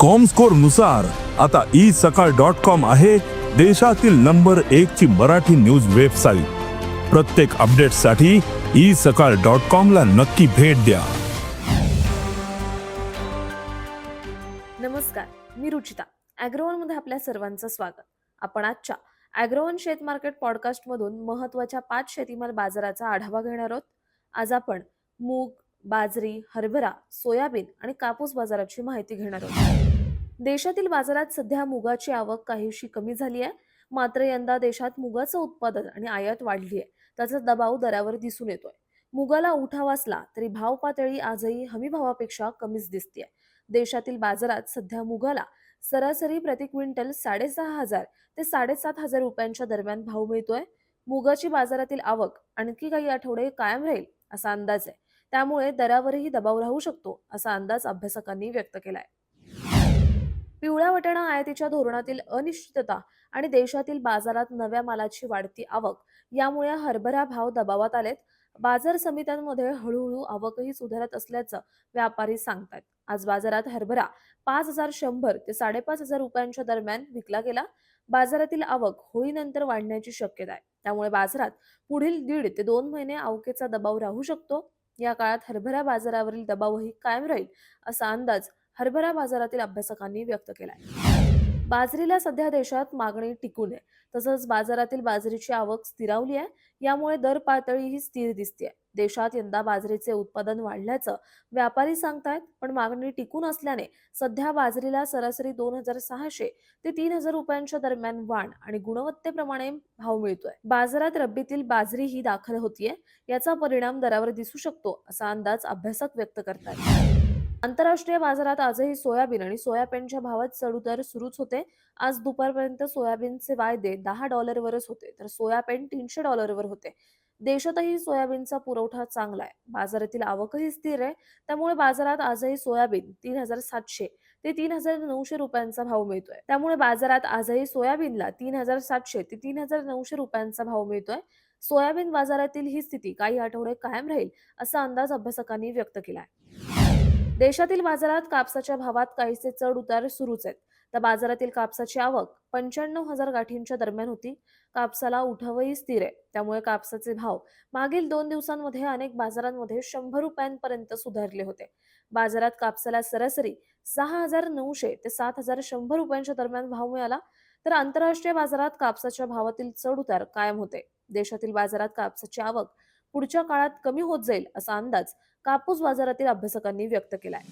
कॉमस्कोरनुसार आता ई सकाळ dot com आहे देशातील नंबर एक ची मराठी न्यूज वेबसाईट प्रत्येक अपडेटसाठी ई सकाळ डॉट कॉम ला नक्की भेट द्या. नमस्कार मी रुचिता अॅग्रोवनमध्ये आपल्या सर्वांचं स्वागत. आपण आजच्या ॲग्रोवन शेत मार्केट पॉडकास्ट मधून महत्त्वाच्या पाच शेतीमाल बाजाराचा आढावा घेणार आहोत. आज आपण मूग बाजरी हरभरा सोयाबीन आणि कापूस बाजाराची माहिती घेणार आहोत. देशातील बाजारात सध्या मुगाची आवक काहीशी कमी झाली आहे. मात्र यंदा देशात मुगाचं उत्पादन आणि आयात वाढली आहे त्याचा दबाव दरावर दिसून येतोय. मुगाला उठाव असला तरी भाव पातळी आजही हमी भावापेक्षा कमीच दिसते देशातील बाजारात सध्या मुगाला सरासरी प्रति क्विंटल साडेसहा हजार ते साडेसात हजार रुपयांच्या दरम्यान भाव मिळतोय. मुगाची बाजारातील आवक आणखी काही आठवडे कायम राहील असा अंदाज आहे. त्यामुळे दरावरही दबाव राहू शकतो असा अंदाज अभ्यासकांनी व्यक्त केलाय. पिवळ्या वाटाणा आयातीच्या धोरणातील अनिश्चितता आणि देशातील बाजारात नव्या मालाची वाढती आवक यामुळे हरभरा भाव दबावात आलेत. बाजार समित्यांमध्ये हळूहळू आवकही सुधारत असल्याचं व्यापारी सांगतात आज बाजारात हरभरा पाच हजार शंभर ते साडेपाच हजार रुपयांच्या दरम्यान विकला गेला. बाजारातील आवक होळीनंतर वाढण्याची शक्यता आहे. त्यामुळे बाजारात पुढील दीड ते दोन महिने आवकेचा दबाव राहू शकतो. या काळात हरभरा बाजारावरील दबावही कायम राहील असा अंदाज हरभरा बाजारातील अभ्यासकांनी व्यक्त केलाय. बाजरीला सध्या देशात मागणी टिकून आहे. तसंच बाजारातील बाजरीची आवक स्थिरावली आहे. यामुळे दर पातळीही स्थिर दिसते देशात यंदा बाजरीचे उत्पादन वाढल्याचं व्यापारी सांगतायत पण मागणी टिकून असल्याने सध्या बाजरीला सरासरी दोन हजार सहाशे ते तीन हजार रुपयांच्या दरम्यान वाण आणि गुणवत्तेप्रमाणे भाव मिळतोय. बाजारात रब्बीतील बाजरी ही दाखल होतीये याचा परिणाम दरावर दिसू शकतो असा अंदाज अभ्यासक व्यक्त करतात आंतरराष्ट्रीय बाजारात आजही सोयाबीन आणि सोयाबीनच्या भावात चढउतार सुरूच होते. आज दुपारपर्यंत सोयाबीनचे वायदे दहा डॉलरवरच होते. तर सोयाबीन तीनशे डॉलरवर होते. देशातही सोयाबीनचा पुरवठा चांगला आहे. बाजारातील आवकही स्थिर आहे. त्यामुळे बाजारात आजही सोयाबीन तीन हजार सातशे ते तीन हजार नऊशे रुपयांचा भाव मिळतोय. त्यामुळे बाजारात आजही सोयाबीनला तीन हजार सातशे ते तीन हजार नऊशे रुपयांचा भाव मिळतोय. सोयाबीन बाजारातील ही स्थिती काही आठवडे कायम राहील असा अंदाज अभ्यासकांनी व्यक्त केला आहे. देशातील बाजारात कापसाच्या भावात काहीसे चढ उतार सुरूच आहेत. तर बाजारातील कापसाची आवक पंच्याण्णव हजार गाठींच्या दरम्यान होती. कापसाला उठावही स्थिर आहे. त्यामुळे कापसाचे भाव मागील दोन दिवसांमध्ये अनेक बाजारांमध्ये शंभर रुपयांपर्यंत सुधारले होते. बाजारात कापसाला सरासरी सहा हजार नऊशे ते सात हजार शंभर रुपयांच्या दरम्यान भाव मिळाला. तर आंतरराष्ट्रीय बाजारात कापसाच्या भावातील चढ उतार कायम होते. देशातील बाजारात कापसाची आवक पुढच्या काळात कमी होत जाईल असा अंदाज कापूस बाजारातील अभ्यासकांनी व्यक्त केलाय.